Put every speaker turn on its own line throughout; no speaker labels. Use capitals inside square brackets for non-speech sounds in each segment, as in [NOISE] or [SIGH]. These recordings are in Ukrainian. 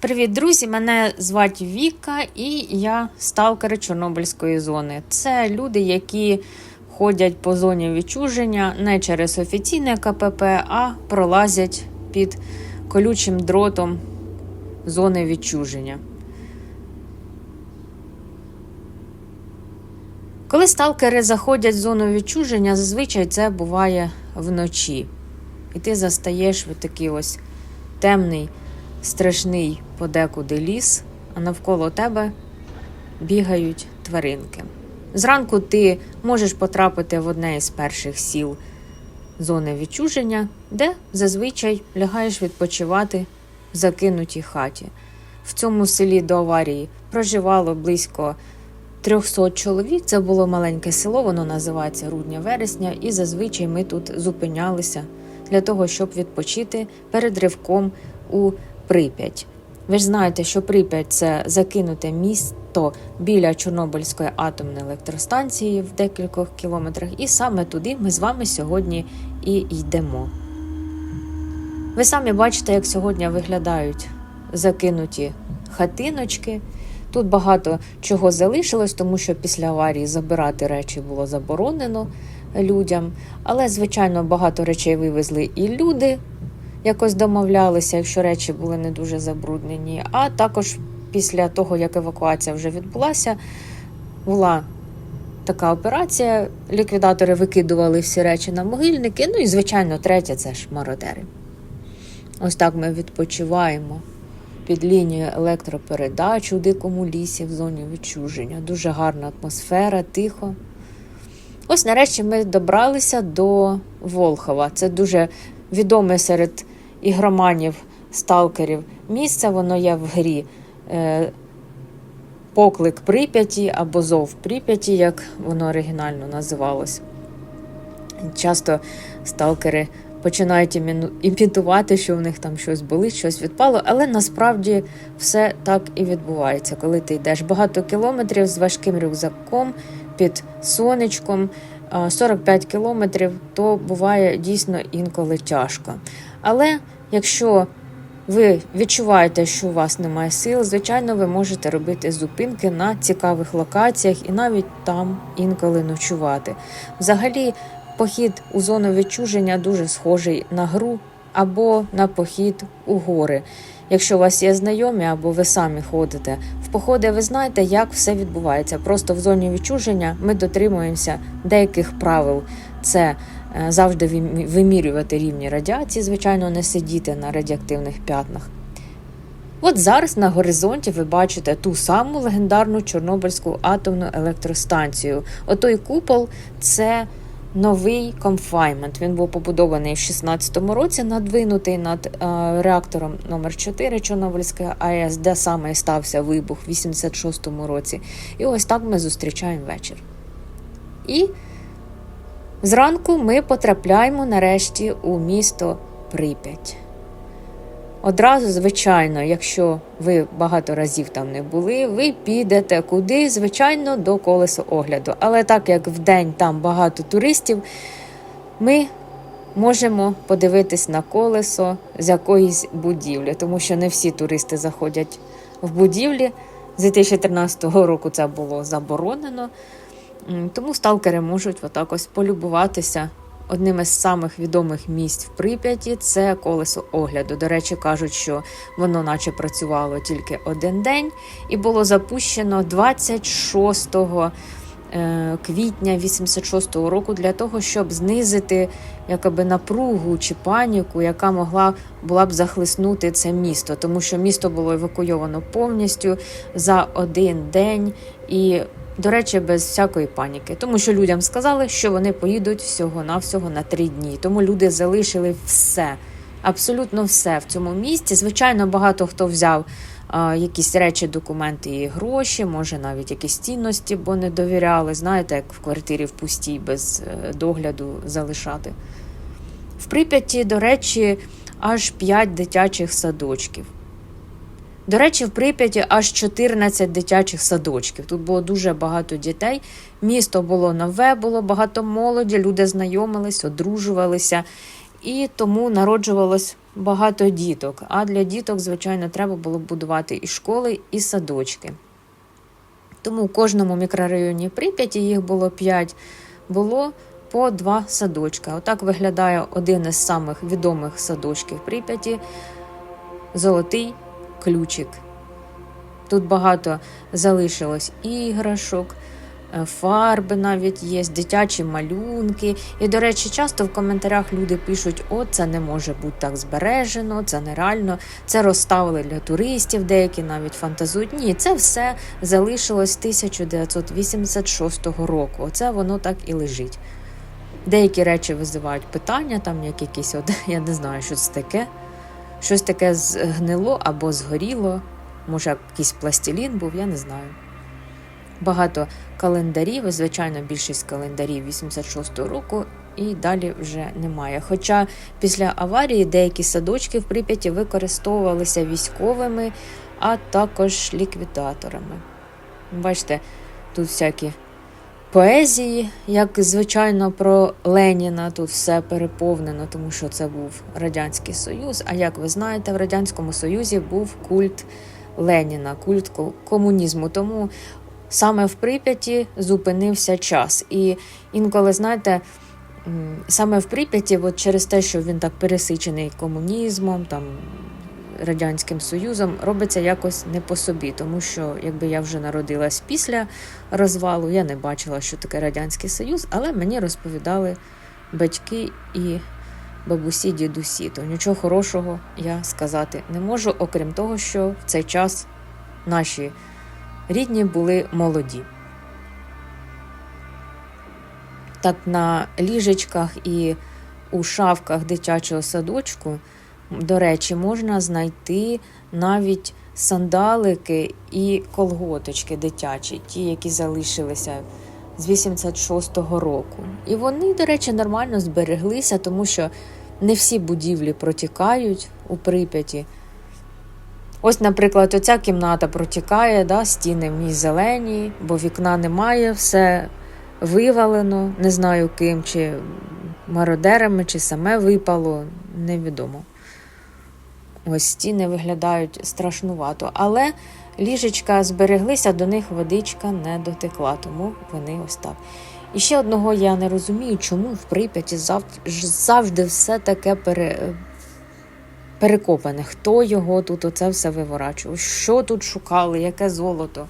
Привіт, друзі! Мене звати Віка, і я сталкер Чорнобильської зони. Це люди, які ходять по зоні відчуження не через офіційне КПП, а пролазять під колючим дротом зони відчуження. Коли сталкери заходять в зону відчуження, зазвичай це буває вночі. І ти застаєш в такий ось темний, страшний подекуди ліс, а навколо тебе бігають тваринки. Зранку ти можеш потрапити в одне із перших сіл зони відчуження, де зазвичай лягаєш відпочивати в закинутій хаті. В цьому селі до аварії проживало близько 300 чоловік. Це було маленьке село, воно називається Рудня-Вересня, і зазвичай ми тут зупинялися для того, щоб відпочити перед ривком у Прип'ять. Ви ж знаєте, що Прип'ять – це закинуте місто біля Чорнобильської атомної електростанції в декількох кілометрах, і саме туди ми з вами сьогодні і йдемо. Ви самі бачите, як сьогодні виглядають закинуті хатиночки. Тут багато чого залишилось, тому що після аварії забирати речі було заборонено людям. Але, звичайно, багато речей вивезли і люди якось домовлялися, якщо речі були не дуже забруднені. А також після того, як евакуація вже відбулася, була така операція. Ліквідатори викидували всі речі на могильники. Ну і, звичайно, третє це ж мародери. Ось так ми відпочиваємо під лінією електропередач у дикому лісі в зоні відчуження. Дуже гарна атмосфера, тихо. Ось нарешті ми добралися до Волхова. Це дуже відоме серед ігроманів, сталкерів місце, воно є в грі. Е, Поклик Прип'яті або Зов Прип'яті, як воно оригінально називалось. Часто сталкери починають імітувати, що в них там щось болить, щось відпало, але насправді все так і відбувається, коли ти йдеш багато кілометрів з важким рюкзаком під сонечком, 45 кілометрів, то буває дійсно інколи тяжко. Але якщо ви відчуваєте, що у вас немає сил, звичайно, ви можете робити зупинки на цікавих локаціях і навіть там інколи ночувати. Взагалі, похід у зону відчуження дуже схожий на гру або на похід у гори. Якщо у вас є знайомі або ви самі ходите в походи, ви знаєте, як все відбувається. Просто в зоні відчуження ми дотримуємося деяких правил. Це е, завжди вимірювати рівні радіації, звичайно, не сидіти на радіоактивних п'ятнах. От зараз на горизонті ви бачите ту саму легендарну Чорнобильську атомну електростанцію. Отой купол це новий конфаймент. Він був побудований в 16-му році, надвинутий над е, реактором номер 4 Чорнобильської АЕС, де саме стався вибух в 86-му році. І ось так ми зустрічаємо вечір. І зранку ми потрапляємо нарешті у місто Прип'ять. Одразу, звичайно, якщо ви багато разів там не були, ви підете куди, звичайно, до колесу огляду. Але так як в день там багато туристів, ми можемо подивитись на колесо з якоїсь будівлі, тому що не всі туристи заходять в будівлі. З 2013 року це було заборонено. Тому сталкери можуть отак ось полюбуватися. Одним із самих відомих місць в Прип'яті це колесо огляду. До речі, кажуть, що воно наче працювало тільки один день і було запущено 26 е, квітня 86-го року для того, щоб знизити якоби напругу чи паніку, яка могла була б захлиснути це місто, тому що місто було евакуйовано повністю за один день і. До речі, без всякої паніки, тому що людям сказали, що вони поїдуть всього-навсього на три дні. Тому люди залишили все, абсолютно все в цьому місті. Звичайно, багато хто взяв а, якісь речі, документи і гроші, може навіть якісь цінності, бо не довіряли. Знаєте, як в квартирі в пустій без е, догляду залишати. В Прип'яті, до речі, аж 5 дитячих садочків. До речі, в Прип'яті аж 14 дитячих садочків. Тут було дуже багато дітей. Місто було нове, було багато молоді, люди знайомились, одружувалися, і тому народжувалось багато діток. А для діток, звичайно, треба було будувати і школи, і садочки. Тому в кожному мікрорайоні Прип'яті їх було 5, було по два садочка. Отак виглядає один із самих відомих садочків Прип'яті Золотий ключик. Тут багато залишилось іграшок, е, фарби навіть є, дитячі малюнки. І, до речі, часто в коментарях люди пишуть: о, це не може бути так збережено, це нереально, це розставили для туристів, деякі навіть фантазують. Ні, це все залишилось 1986 року. Оце воно так і лежить. Деякі речі визивають питання, там як якісь, [LAUGHS] я не знаю, що це таке. Щось таке згнило або згоріло. Може, якийсь пластилін був, я не знаю. Багато календарів, звичайно, більшість календарів 86-го року і далі вже немає. Хоча після аварії деякі садочки в Прип'яті використовувалися військовими, а також ліквідаторами. Бачите, тут всякі поезії, як звичайно, про Леніна. Тут все переповнено, тому що це був Радянський Союз. А як ви знаєте, в Радянському Союзі був культ Леніна, культ комунізму. Тому саме в Прип'яті зупинився час. І інколи, знаєте, саме в Прип'яті, от через те, що він так пересичений комунізмом, там. Радянським Союзом робиться якось не по собі, тому що якби я вже народилась після розвалу, я не бачила, що таке Радянський Союз, але мені розповідали батьки і бабусі, дідусі. То нічого хорошого я сказати не можу, окрім того, що в цей час наші рідні були молоді. Так на ліжечках і у шафках дитячого садочку, до речі, можна знайти навіть сандалики і колготочки дитячі, ті, які залишилися з 86-го року. І вони, до речі, нормально збереглися, тому що не всі будівлі протікають у Прип'яті. Ось, наприклад, оця кімната протікає, да, стіни в ній зелені, бо вікна немає, все вивалено, не знаю ким, чи мародерами, чи саме випало, невідомо. Ось стіни виглядають страшнувато, але ліжечка збереглися, до них водичка не дотекла, тому вони ось так. І ще одного я не розумію, чому в Прип'яті завжди, все таке пере, перекопане. Хто його тут оце все виворачував? Що тут шукали, яке золото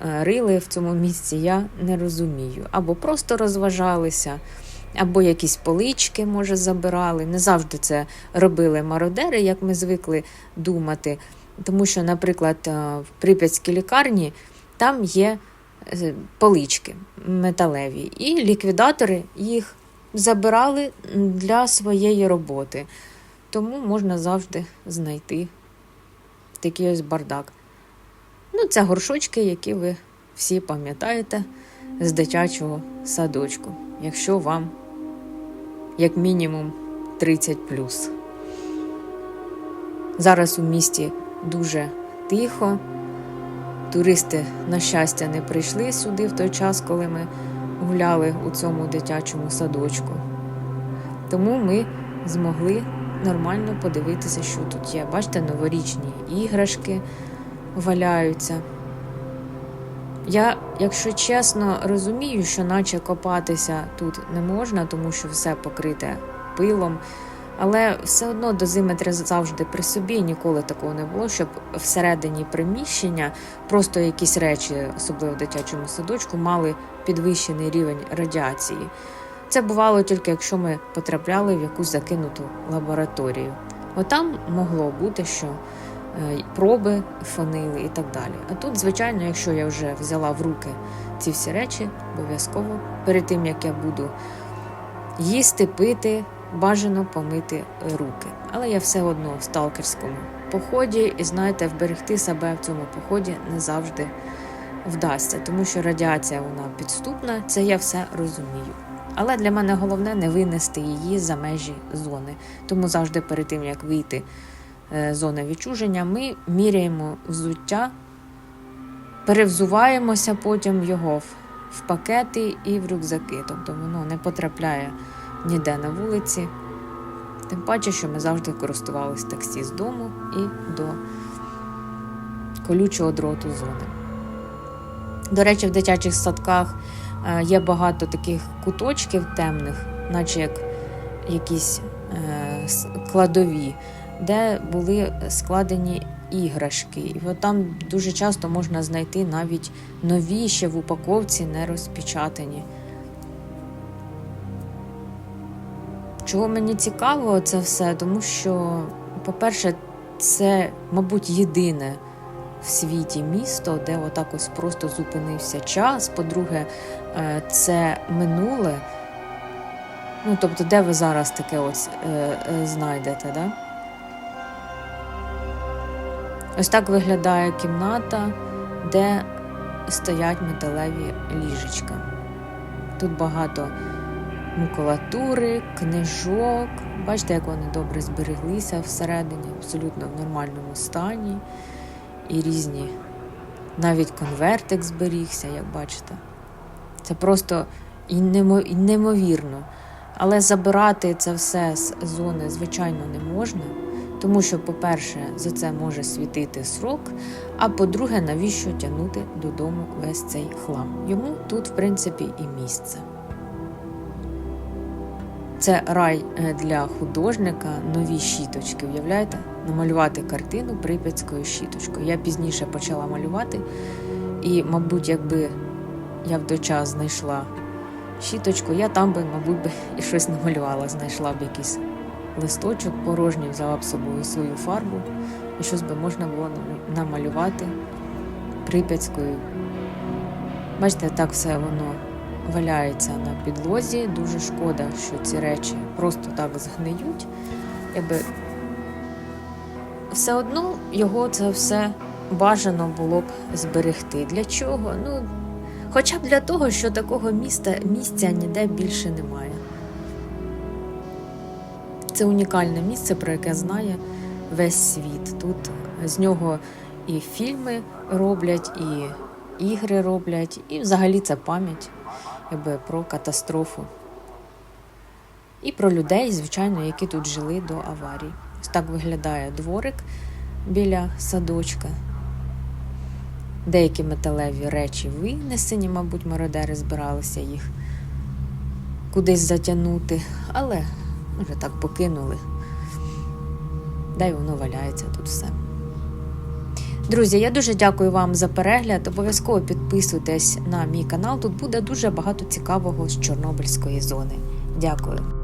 е, рили в цьому місці, я не розумію. Або просто розважалися, або якісь полички, може, забирали. Не завжди це робили мародери, як ми звикли думати. Тому що, наприклад, е, в Прип'ятській лікарні там є е, полички металеві, і ліквідатори їх забирали для своєї роботи. Тому можна завжди знайти такий ось бардак. Ну, це горшочки, які ви всі пам'ятаєте з дитячого садочку, якщо вам як мінімум 30 Зараз у місті дуже тихо. Туристи, на щастя, не прийшли сюди в той час, коли ми гуляли у цьому дитячому садочку. Тому ми змогли нормально подивитися, що тут є. Бачите, новорічні іграшки валяються. Я, якщо чесно, розумію, що наче копатися тут не можна, тому що все покрите пилом. Але все одно дозиметр завжди при собі, ніколи такого не було, щоб всередині приміщення просто якісь речі, особливо в дитячому садочку, мали підвищений рівень радіації. Це бувало тільки якщо ми потрапляли в якусь закинуту лабораторію. Отам могло бути, що проби фонили і так далі. А тут, звичайно, якщо я вже взяла в руки ці всі речі, обов'язково перед тим як я буду їсти, пити, бажано помити руки. Але я все одно в сталкерському поході, і знаєте, вберегти себе в цьому поході не завжди вдасться, тому що радіація вона підступна, це я все розумію. Але для мене головне не винести її за межі зони. Тому завжди перед тим, як вийти е, з зони відчуження, ми міряємо взуття, перевзуваємося потім його в, в пакети і в рюкзаки. Тобто воно не потрапляє ніде на вулиці. Тим паче, що ми завжди користувалися таксі з дому і до колючого дроту зони. До речі, в дитячих садках е, є багато таких куточків темних, наче як якісь е, кладові, де були складені іграшки. І от там дуже часто можна знайти навіть нові ще в упаковці не розпечатані. Чого мені цікаво це все, тому що, по-перше, це, мабуть, єдине в світі місто, де отак ось просто зупинився час. По-друге, е, це минуле. Ну, тобто, де ви зараз таке ось е, е, знайдете, да? Ось так виглядає кімната, де стоять металеві ліжечка. Тут багато макулатури, книжок. Бачите, як вони добре збереглися всередині, абсолютно в нормальному стані. І різні, навіть конвертик зберігся, як бачите. Це просто неймовірно. Але забирати це все з зони, звичайно, не можна. Тому що, по-перше, за це може світити срок, а по-друге, навіщо тягнути додому весь цей хлам? Йому тут, в принципі, і місце. Це рай е, для художника, нові щіточки. Уявляєте? Намалювати картину прип'ятською щіточкою. Я пізніше почала малювати, і, мабуть, якби я в той час знайшла щіточку, я там би, мабуть, би і щось намалювала, знайшла б якийсь листочок порожній, взяла б собою свою фарбу, і щось би можна було намалювати прип'ятською. Бачите, так все воно валяється на підлозі. Дуже шкода, що ці речі просто так згниють. Якби все одно його це все бажано було б зберегти. Для чого? Ну, хоча б для того, що такого міста, місця ніде більше немає. Це унікальне місце, про яке знає весь світ. Тут з нього і фільми роблять, і ігри роблять, і взагалі це пам'ять якби, про катастрофу. І про людей, звичайно, які тут жили до аварії. Ось так виглядає дворик біля садочка. Деякі металеві речі винесені, мабуть, мародери збиралися їх кудись затягнути, але може так покинули. Да й воно валяється тут все. Друзі, я дуже дякую вам за перегляд. Обов'язково підписуйтесь на мій канал. Тут буде дуже багато цікавого з Чорнобильської зони. Дякую.